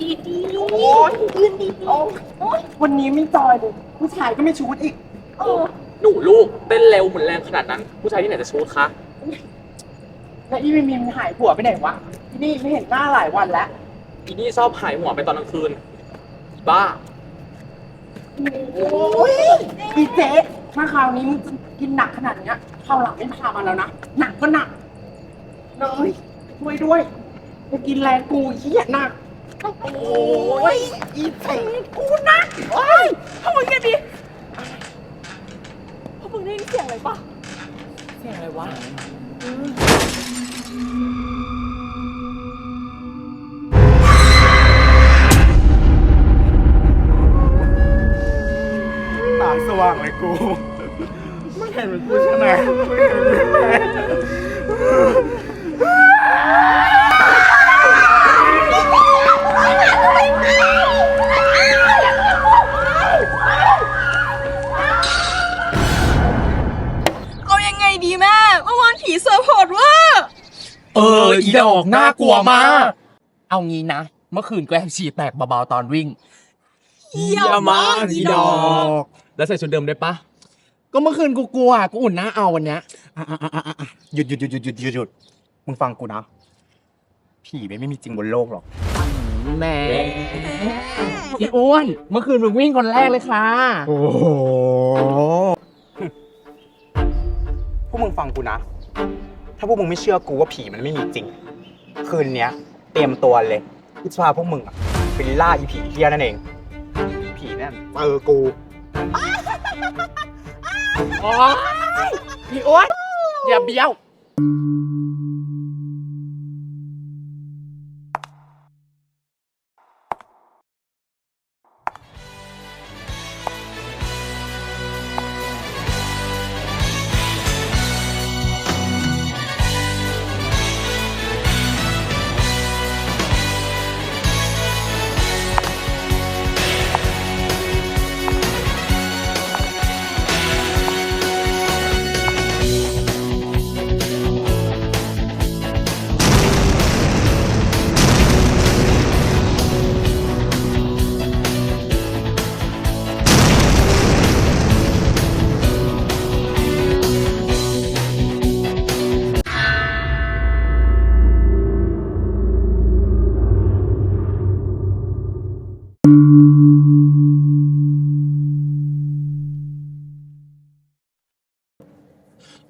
ดีดีโอ้ยยืนดีดีโอ้ยวันนี้ไม่จอยเลยผู้ชายก็ไม่ชูดอีกเออหนูลูกเต้นเร็วหมุนแรงขนาดนั้น ผู้ชายที่ไหนจะชูดคะแล้วอีมิมีหายหัวไปไหนวะที่นี่ไม่เห็นหน้าหลายวันแล้วอีนี่ชอบหายหัวไปตอนกลางคืนบ้า โอ้ยอีเจ๊ถ้าคราวนี้มึงจะกินหนักขนาดเนี้ยคราวหลังไม่พามาแล้วนะหนักก็หนักเลยช่วยด้วย จะกินแรงกูเหี้ยหนัก โอ้ยอีเจ๊กูหนักโอ้ยทำมึงไงดิพวกมึงได้ยินเสียงอะไรปะเสียงอะไรวะ ตาสว่างเลยกูไม่เห็นเป็นกูใช่ไหมไม่เห็นเป็นกูใช่ไหม เอออีดอกน่ากลัวมาก เอางี้นะ เมื่อคืนแกล้งฉี่แตกเบาๆตอนวิ่ง เยี่ยมมากอีดอก แล้วใส่ชุดเดิมได้ปะก็เมื่อคืนกูกลัวกูอุ่นหน้าเอาวันเนี้ยอะอะอะอะอะหยุดหยุดหยุดหยุดหยุดหยุดหยุดมึงฟังกูนะ ผีไม่ไม่มีจริงบนโลกหรอก แหม่อีอ้วน เมื่อคืนมึงวิ่งคนแรกเลยค่ะ โอ้โห พวกมึงฟังกูนะถ้าพวกมึงไม่เชื่อกูว่าผีมันไม่มีจริง คืนเนี้ย เตรียมตัวเลยกูจะพาพวกมึงอะไปล่าอีผีเฮียนั่นเอง ผีนั่นเออกูอ๋อพี่อ้วนอย่าเบี้ยว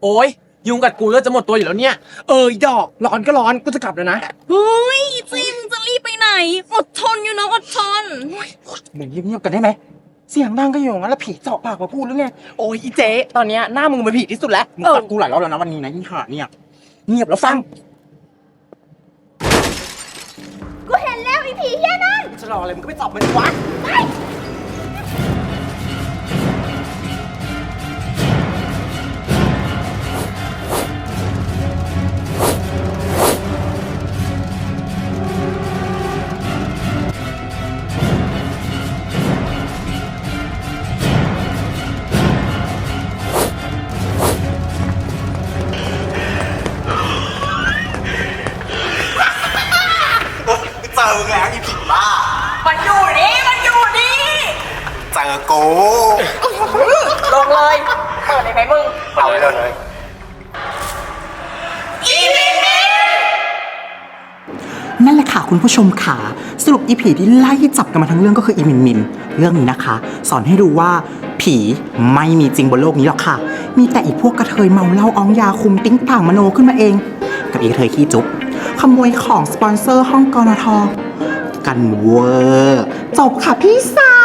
โอ้ยยุงกัดกูเลือดจะหมดตัวอยู่แล้วเนี่ย เอออีดอก ร้อนก็ร้อนกูจะกลับแล้วนะเฮ้ยจิมจะรีบไปไหน อดทนอยู่นะอดทนมึงเงียบๆกันได้ไหม เสียงดังก็อยู่งั้นแล้วผีเจาะปากมาพูดหรือไง โอ้ยอีเจ๊ตอนเนี้ยหน้ามึงเป็นผีที่สุดแล้วมึงฟังกูหลายรอบแล้วนะวันนี้นะยี่ห้าเนี่ย เงียบแล้วฟัง กูเห็นแล้วอีผีเฮียนั่ นจะรออะไรมันก็ไปจับมันดิวะ อกูลงเลยเปิดเลยไหมมึงเอาเลยเลยนั่นแหละค่ะคุณผู้ชมค่ะสรุปอีผีที่ไล่จับกันมาทั้งเรื่องก็คืออีมินมิน เรื่องนี้นะคะ สอนให้รู้ว่าผีไม่มีจริงบนโลกนี้หรอกค่ะ มีแต่อีพวกกระเทยเมาเหล้าอ้องยาคุมติ้งต่างมโนขึ้นมาเอง กับอีกระเทยขี้จุ๊บขโมยของสปอนเซอร์ห้องกรทกันเวอร์จบค่ะพี่สาว